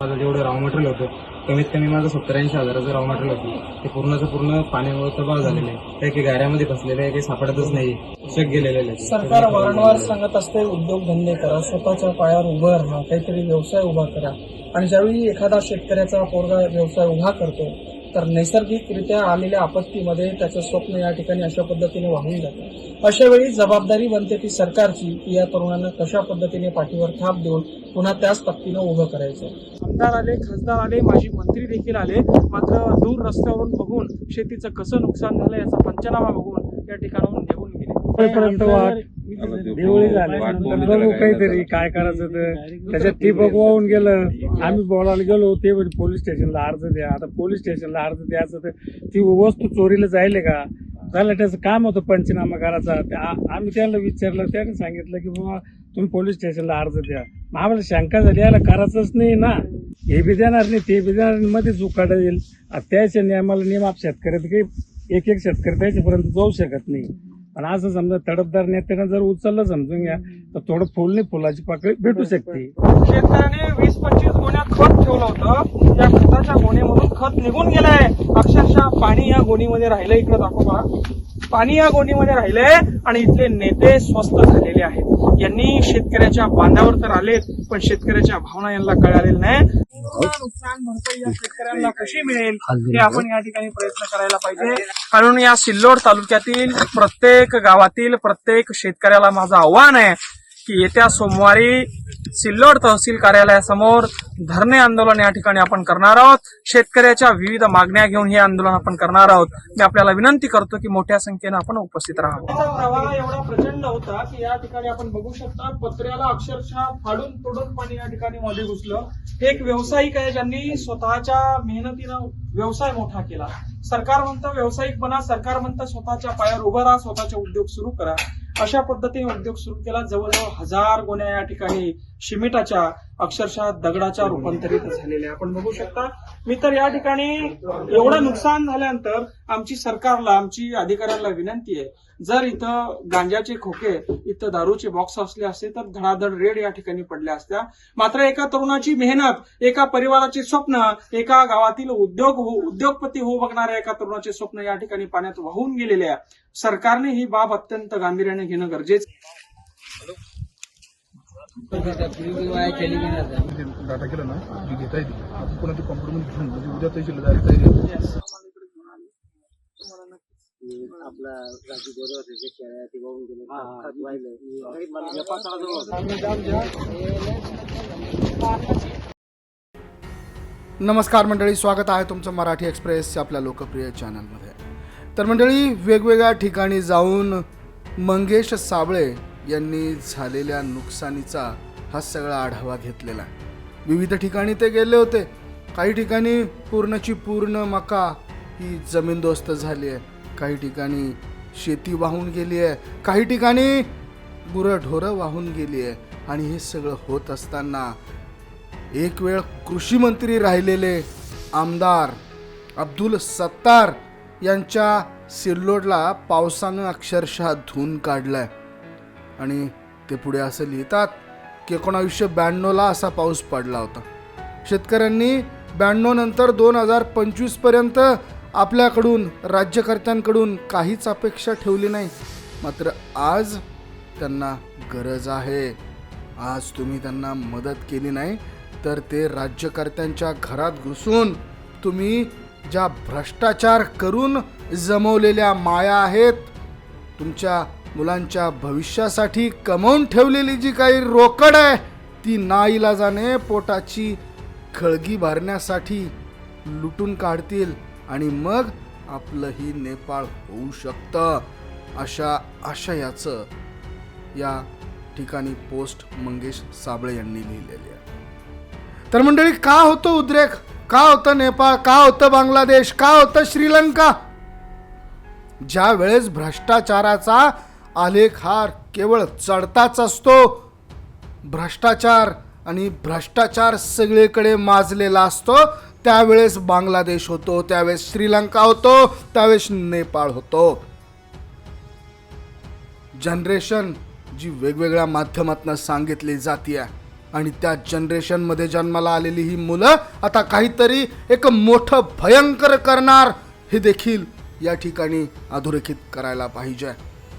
माझं जेवढं raw material होतं कमीत कमी माझं सत्तर हजाराचं रॉ मटेरियल होतं. ते पूर्णचं पूर्ण पाण्यामुळे तबाह झालेलं आहे. काही गाऱ्यामध्ये फसलेलं आहे काही सापडतच नाही शक गेलेले सरकार वारंवार सांगत असते उद्योगधंदे करा स्वतःच्या पायावर उभं राहा काहीतरी व्यवसाय उभा करा. आणि ज्यावेळी एखादा शेतकऱ्याचा पोरगा व्यवसाय उभा करतो तर नैसर्गिकरित्या आलेल्या आपत्तीमध्ये त्याचं स्वप्न या ठिकाणी अशा पद्धतीने वाहून जातं. अशा वेळी जबाबदारी बनते ती सरकारची की या तरुणांना कशा पद्धतीने पाठीवर थाप देऊन पुन्हा त्याच तक्तीनं उभं करायचं. आमदार आले खासदार आले माजी मंत्री देखील आले. मात्र दूर रस्त्यावरून बघून शेतीचं कसं नुकसान झालं याचा पंचनामा बघून या ठिकाणाहून निघून गेले. देवळी झाली नंतर बघू काहीतरी काय करायचं तर त्याच्यात ती वाहून गेलं. आम्ही बोलायला गेलो ते म्हणजे पोलीस स्टेशनला अर्ज द्या. आता पोलीस स्टेशनला अर्ज द्यायचं तर ती वस्तू चोरीला जायले का? झालं त्याचं काम होतं पंचनामा करायचा. आम्ही त्यांना विचारलं त्याने सांगितलं की बाबा तुम्ही पोलीस स्टेशनला अर्ज द्या. मग आम्हाला शंका झाली याला करायचंच नाही ना. हे बी देणार नाही ते बी देणार नाही, मध्येच उकाडा येईल. आता त्याच्या नियमाला नियम आप शेतकऱ्यात काही एक एक शेतकरी त्याच्यापर्यंत जाऊ शकत नाही. पण असं समजा तडफदार नेत्यानं जर उचललं समजून घ्या तर थोडं फुल नाही फुलाची पाकळी भेटू शकते. शेतकऱ्याने वीस पंचवीस गोण्यात खत ठेवलं होतं. त्या खताच्या गोणीमधून खत निघून गेलंय. अक्षरशः पाणी या गोणीमध्ये राहिलं. इकडे दाखवा पाणी या गोणीमध्ये राहिलंय आणि इथले नेते स्वस्त झालेले आहेत. यांनी शेतकऱ्याच्या बांधावर तर आलेत पण शेतकऱ्याच्या भावना यांना कळालेल्या नाही. नुकसान भरपाई या शेतकऱ्यांना कशी मिळेल हे आपण या ठिकाणी प्रयत्न करायला पाहिजे. कारण या सिल्लोड तालुक्यातील प्रत्येक गावातील प्रत्येक शेतकऱ्याला माझं आव्हान आहे की येत्या सोमवारी सिल्लोड तहसील कार्यालयासमोर धरणे आंदोलन या ठिकाणी आपण करणार आहोत. शेतकऱ्याच्या विविध मागण्या घेऊन हे आंदोलन आपण करणार आहोत. मी आपल्याला विनंती करतो की मोठ्या संख्येनं आपण उपस्थित राहावं. प्रवाह एवढा प्रचंड होता की या ठिकाणी आपण बघू शकता पत्र्याला अक्षरशः फाडून तोडून पाणी या ठिकाणी मध्ये घुसलं. हे एक व्यावसायिक आहे ज्यांनी स्वतःच्या मेहनतीनं व्यवसाय मोठा केला. सरकार म्हणतं व्यावसायिक बना सरकार म्हणतं स्वतःच्या पायावर उभं राहा स्वतःचे उद्योग सुरू करा. अशा पद्धतीने उद्योग सुरू केला. जवळजवळ हजार गोण्या या ठिकाणी शिमिटाच्या अक्षरशः दगडाच्या रूपांतरित झालेल्या आपण बघू शकता. मी तर या ठिकाणी एवढं नुकसान झाल्यानंतर आमची सरकारला आमची अधिकाऱ्यांना विनंती आहे जर इथं गांजाचे खोके इथं दारूचे बॉक्स असले असते तर धडाधड रेड या ठिकाणी पडल्या असत्या. मात्र एका तरुणाची मेहनत एका परिवाराचे स्वप्न एका गावातील उद्योग हो उद्योगपती हो बघणाऱ्या एका तरुणाचे स्वप्न या ठिकाणी पाण्यात वाहून गेलेले आहे. सरकारने ही बाब अत्यंत गांभीर्याने घेणं गरजेचं डाटा केला ना घेता येते. आपण ते कॉम्प्युटरमध्ये घेऊन म्हणजे उद्या तयारी आपला राजू जे खेळायला ते गेले खत नमस्कार मंडळी स्वागत आहे तुमचं मराठी एक्सप्रेस आपल्या लोकप्रिय चॅनलमध्ये तर मंडळी वेगवेगळ्या ठिकाणी जाऊन मंगेश साबळे यांनी झालेल्या नुकसानीचा हा सगळा आढावा घेतलेला विविध ठिकाणी ते गेले होते. काही ठिकाणी पूर्णची पूर्ण मका ही जमीनदोस्त झाली आहे. काही ठिकाणी शेती वाहून गेली आहे. काही ठिकाणी गुरंढोरं वाहून गेली आहे. आणि हे सगळं होत असताना एक वेळ कृषी मंत्री राहिलेले आमदार अब्दुल सत्तार यांच्या सिल्लोडला पावसानं अक्षरशः धुवून आहे आणि ते पुढे असं लिहितात की एकोणावीसशे ब्याण्णवला असा पाऊस पडला होता. शेतकऱ्यांनी ब्याण्णव नंतर दोन हजार पंचवीसपर्यंत आपल्याकडून राज्यकर्त्यांकडून काहीच अपेक्षा ठेवली नाही. मात्र आज त्यांना गरज आहे. आज तुम्ही त्यांना मदत केली नाही तर ते राज्यकर्त्यांच्या घरात घुसून तुम्ही ज्या भ्रष्टाचार करून जमवलेल्या माया आहेत तुमच्या मुलांच्या भविष्यासाठी कमवून ठेवलेली जी काही रोकड आहे ती नाईलाजाने पोटाची खळगी भरण्यासाठी लुटून काढतील आणि मग आपलंही नेपाळ होऊ शकतं अशा आशयाचं या ठिकाणी पोस्ट मंगेश साबळे यांनी लिहिलेली आहे. तर मंडळी का होतं उद्रेक? का होतं नेपाळ? का होतं बांगलादेश? का होतं श्रीलंका? ज्या वेळेस भ्रष्टाचाराचा आलेख हा केवळ चढताच असतो. भ्रष्टाचार आणि भ्रष्टाचार सगळीकडे माजलेला असतो. त्यावेळेस बांगलादेश होतो त्यावेळेस श्रीलंका होतो त्यावेळेस नेपाळ होतो. जनरेशन जी वेगवेगळ्या माध्यमातून सांगितली जाते आणि त्या जनरेशनमध्ये जन्माला आलेली ही मुलं आता काहीतरी एक मोठं भयंकर करणार हे देखील या ठिकाणी अधोरेखित करायला पाहिजे.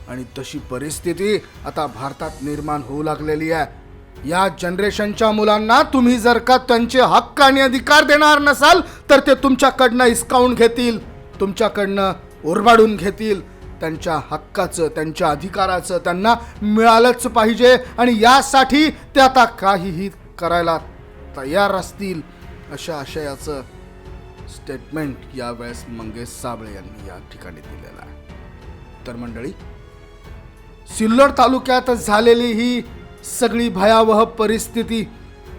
आणि तशी परिस्थिती आता भारतात निर्माण होऊ लागलेली आहे. या जनरेशनच्या मुलांना तुम्ही जर का त्यांचे हक्क आणि अधिकार देणार नसाल तर ते तुमच्याकडनं हिसकावून घेतील तुमच्याकडनं ओरबाडून घेतील. त्यांच्या हक्काचं त्यांच्या अधिकाराचं त्यांना मिळालंच पाहिजे आणि यासाठी ते आता काहीही करायला तयार असतील अशा आशयाचं स्टेटमेंट यावेळेस मंगेश साबळे यांनी या ठिकाणी दिलेलं आहे. तर मंडळी सिल्लोड तालुक्यात झालेली ही सगळी भयावह परिस्थिती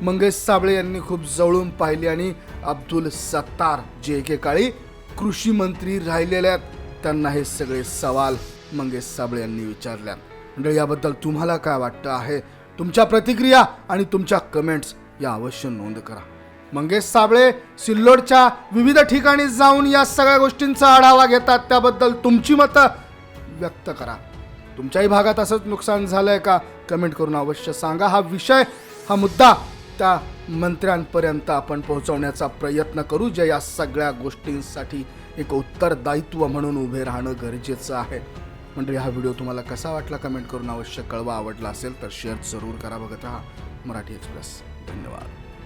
मंगेश साबळे यांनी खूप जवळून पाहिली आणि अब्दुल सत्तार जे एकेकाळी कृषी मंत्री राहिलेले आहेत त्यांना हे सगळे सवाल मंगेश साबळे यांनी विचारल्या म्हणजे याबद्दल तुम्हाला काय वाटतं आहे? तुमच्या प्रतिक्रिया आणि तुमच्या कमेंट्स या अवश्य नोंद करा. मंगेश साबळे सिल्लोडच्या विविध ठिकाणी जाऊन या सगळ्या गोष्टींचा आढावा घेतात त्याबद्दल तुमची मतं व्यक्त करा. तुमच्याही भागात असंच नुकसान झालं आहे का? कमेंट करून अवश्य सांगा. हा विषय हा मुद्दा त्या मंत्र्यांपर्यंत आपण पोहोचवण्याचा प्रयत्न करू जे या सगळ्या गोष्टींसाठी एक उत्तरदायित्व म्हणून उभे राहणं गरजेचं आहे. म्हणजे हा व्हिडिओ तुम्हाला कसा वाटला कमेंट करून अवश्य कळवा. आवडला असेल तर शेअर जरूर करा. बघत राहा मराठी एक्सप्रेस. धन्यवाद.